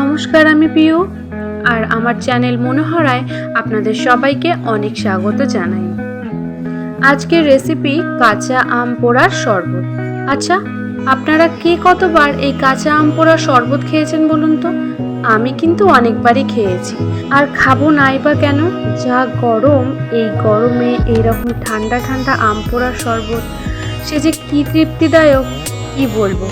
নমস্কার আমি পিউ আর আমার চ্যানেল মনোহরায় আপনাদের সবাইকে অনেক স্বাগত জানাই। আজকের রেসিপি কাঁচা আম পোড়ার শরবত। আচ্ছা আপনারা কে কতবার এই কাঁচা আম পোড়ার শরবত খেয়েছেন বলুন তো? আমি কিন্তু অনেকবারই খেয়েছি। আর খাব নাই বা কেন? যা গরম, এই গরমে এইরকম ঠান্ডা ঠান্ডা আম পোড়ার শরবত, সে যে কী তৃপ্তিদায়ক, কি বলব?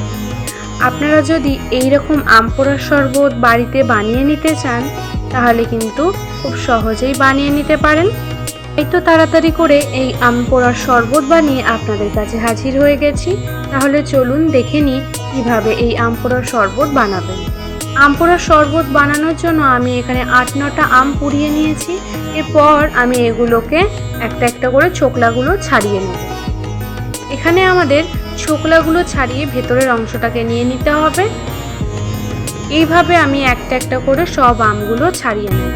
আপনারা যদি এই রকম আম পোড়ার শরবত বাড়িতে বানিয়ে নিতে চান, তাহলে কিন্তু খুব সহজেই বানিয়ে নিতে পারেন। এই তো তাড়াতাড়ি করে এই আম পোড়ার শরবত বানিয়ে আপনাদের কাছে হাজির হয়ে গেছি। তাহলে চলুন দেখে নিই কীভাবে এই আম পোড়ার শরবত বানাবেন। আম পোড়ার শরবত বানানোর জন্য আমি এখানে আট, নটা আম পুড়িয়ে নিয়েছি। এরপর আমি এগুলোকে একটা একটা করে ছোকলাগুলো ছাড়িয়ে নেব। এখানে আমাদের ছোকলাগুলো ছাড়িয়ে ভেতরের অংশটাকে নিয়ে নিতে হবে। এইভাবে আমি একটা একটা করে সব আমগুলো ছাড়িয়ে নেব।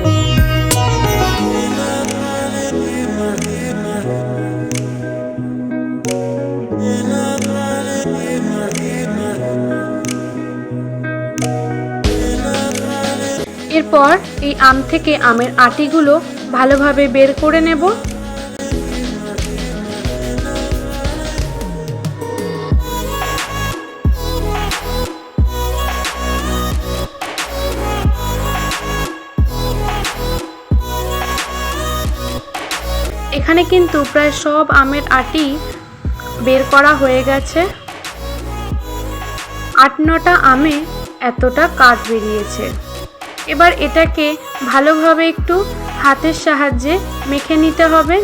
এরপর এই আম থেকে আমের আটিগুলো ভালোভাবে বের করে নেব। এখানে কিন্তু প্রায় সব আমের আটি বের করা হয়ে গেছে। আট নটা আমে এতটা কাঠ বেরিয়েছে। এবার এটাকে ভালোভাবে একটু হাতের সাহায্যে মেখে নিতে হবে।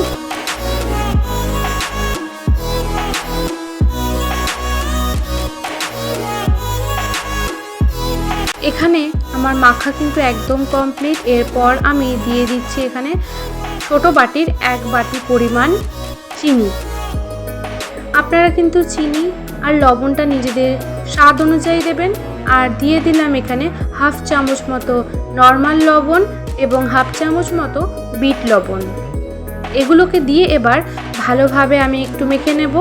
এখানে আমার মাখা কিন্তু একদম কমপ্লিট এরপর আমি দিয়ে দিচ্ছি এখানে ছোট বাটির এক বাটি পরিমাণ চিনি। আপনারা কিন্তু চিনি আর লবণটা নিজেদের স্বাদ অনুযায়ী দেবেন। আর দিয়ে দিলাম এখানে হাফ চামচ মতো নর্মাল লবণ এবং হাফ চামচ মতো বিট লবণ। এগুলোকে দিয়ে এবার ভালোভাবে আমি একটু মেখে নেব।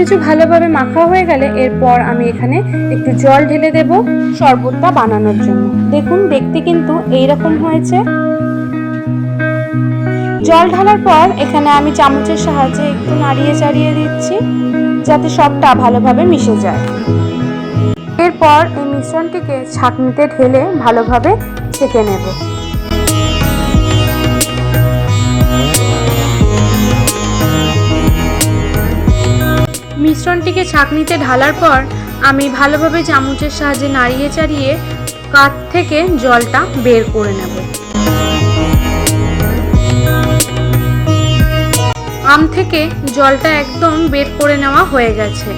কিছু ভালোভাবে মাখা হয়ে গেলে এরপর আমি এখানে একটু জল ঢেলে দেব শরবতটা বানানোর জন্য। দেখুন, দেখতে কিন্তু এইরকম হয়েছে। জল ঢালার পর এখানে আমি চামচের সাহায্যে একটু নাড়িয়ে চাড়িয়ে দিচ্ছি, যাতে সবটা ভালোভাবে মিশে যায়। এরপর এই মিশ্রণটিকে ছাঁকনিতে ঢেলে ভালোভাবে ছেঁকে নেব। মিশ্রণটিকে ছাঁকনিতে ঢালার পর আমি ভালোভাবে চামচের সাহায্যে নাড়িয়ে চাড়িয়ে কাঠ থেকে জলটা বের করে নেব। আম থেকে জলটা একদম বের করে নেওয়া হয়ে গেছে।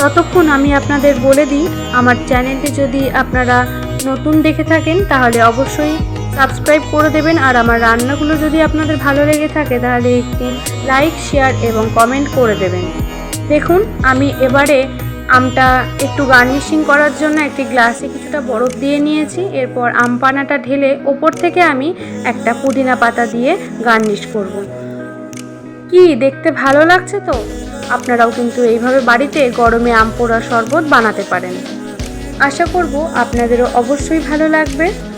ততক্ষণ আমি আপনাদের বলে দিই, আমার চ্যানেলটি যদি আপনারা নতুন দেখে থাকেন, তাহলে অবশ্যই সাবস্ক্রাইব করে দেবেন আর আমার রান্নাগুলো যদি আপনাদের ভালো লেগে থাকে তাহলে একটি লাইক, শেয়ার এবং কমেন্ট করে দেবেন। দেখুন, আমি এবারে আমটা একটু গার্নিশিং করার জন্য একটি গ্লাসে কিছুটা বরফ দিয়ে নিয়েছি। এরপর আম পানাটা ঢেলে ওপর থেকে আমি একটা পুদিনা পাতা দিয়ে গার্নিশ করব। কি, দেখতে ভালো লাগছে তো? আপনারাও কিন্তু এইভাবে বাড়িতে গরমে আম পোড়া শরবত বানাতে পারেন। আশা করব আপনাদেরও অবশ্যই ভালো লাগবে।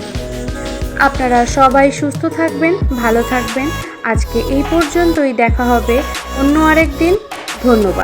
আপনারা সবাই সুস্থ থাকবেন, ভালো থাকবেন। আজকে এই পর্যন্তই, দেখা হবে অন্য আরেক দিন ধন্যবাদ।